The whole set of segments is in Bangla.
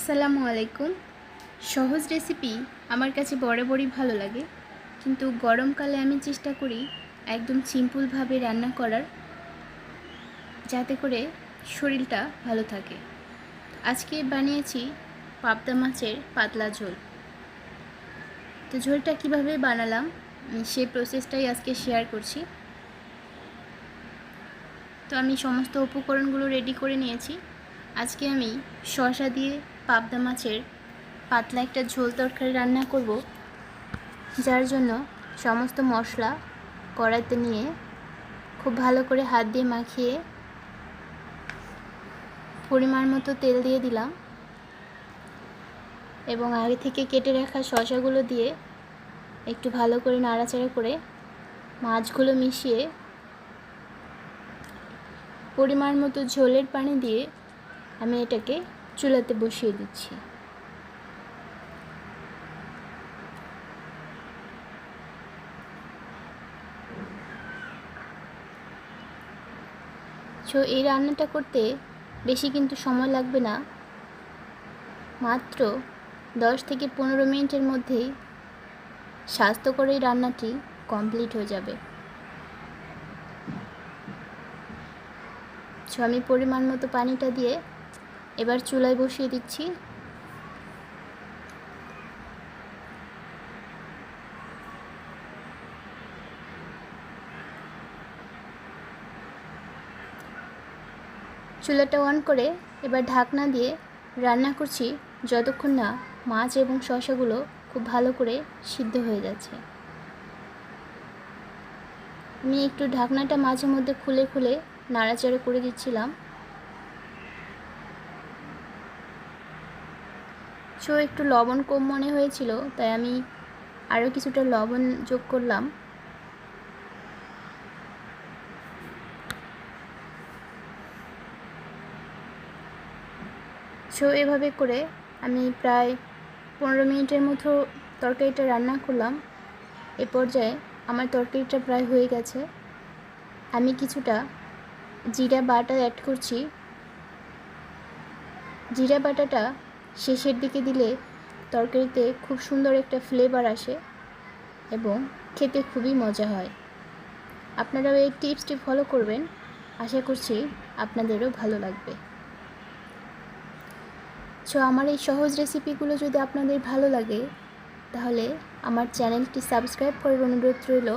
আসসালামু আলাইকুম। সহজ রেসিপি আমার কাছে বরাবরই ভালো লাগে। কিন্তু গরমকালে আমি চেষ্টা করি একদম সিম্পলভাবে রান্না করার, যাতে করে শরীরটা ভালো থাকে। আজকে বানিয়েছি পাবদা মাছের পাতলা ঝোল। তো ঝোলটা কীভাবে বানালাম সেই প্রসেসটাই আজকে শেয়ার করছি। তো আমি সমস্ত উপকরণগুলো রেডি করে নিয়েছি। আজকে আমি শসা দিয়ে পাবদা মাছের পাতলা একটা ঝোল তরকারি রান্না করব, যার জন্য সমস্ত মশলা কড়াইতে নিয়ে খুব ভালো করে হাত দিয়ে মাখিয়ে পরিমাণ মতো তেল দিয়ে দিলাম এবং আগে থেকে কেটে রাখা শসাগুলো দিয়ে একটু ভালো করে নাড়াচাড়া করে মাছগুলো মিশিয়ে পরিমাণ মতো ঝোলের পানি দিয়ে আমি এটাকে চুলাতে বসিয়ে দিচ্ছি। সো এই রান্নাটা করতে বেশি কিন্তু সময় লাগবে না। মাত্র দশ থেকে পনেরো মিনিটের মধ্যেই স্বাস্থ্যকর এই রান্নাটি কমপ্লিট হয়ে যাবে। সো আমি পরিমাণ মতো পানিটা দিয়ে এবার চুলায় বসিয়ে দিচ্ছি। চুলাটা অন করে এবার ঢাকনা দিয়ে রান্না করছি যতক্ষণ না মাছ এবং শসাগুলো খুব ভালো করে সিদ্ধ হয়ে যাচ্ছে। আমি একটু ঢাকনাটা মাঝে মধ্যে খুলে খুলে নাড়াচাড়া করে দিচ্ছিলাম। সো একটু লবণ কম মনে হয়েছিল, তাই আমি আরও কিছুটা লবণ যোগ করলাম। সো এভাবে করে আমি প্রায় পনেরো মিনিটের মতো তরকারিটা রান্না করলাম। এ পর্যায়ে আমার তরকারিটা প্রায় হয়ে গেছে। আমি কিছুটা জিরা বাটা অ্যাড করছি। জিরা বাটাটা শেষের দিকে দিলে তরকারিতে খুব সুন্দর একটা ফ্লেভার আসে এবং খেতে খুবই মজা হয়। আপনারাও এই টিপসটি ফলো করবেন। আশা করছি আপনাদেরও ভালো লাগবে। সো আমার এই সহজ রেসিপিগুলো যদি আপনাদের ভালো লাগে, তাহলে আমার চ্যানেলটি সাবস্ক্রাইব করার অনুরোধ রইল।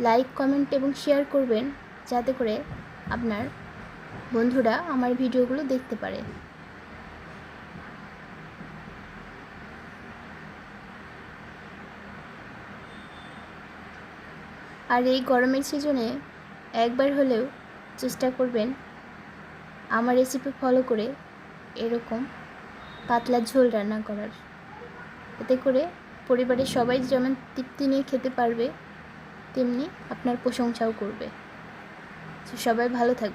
লাইক কমেন্ট এবং শেয়ার করবেন, যাতে করে আপনার বন্ধুরা আমার ভিডিওগুলো দেখতে পারে। আর এই গরমের সিজনে একবার হলেও চেষ্টা করবেন আমার রেসিপি ফলো করে এরকম পাতলা ঝোল রান্না করার। এতে করে পরিবারের সবাই যেমন তৃপ্তি নিয়ে খেতে পারবে, তেমনি আপনার প্রশংসাও করবে। সবাই ভালো থাকবে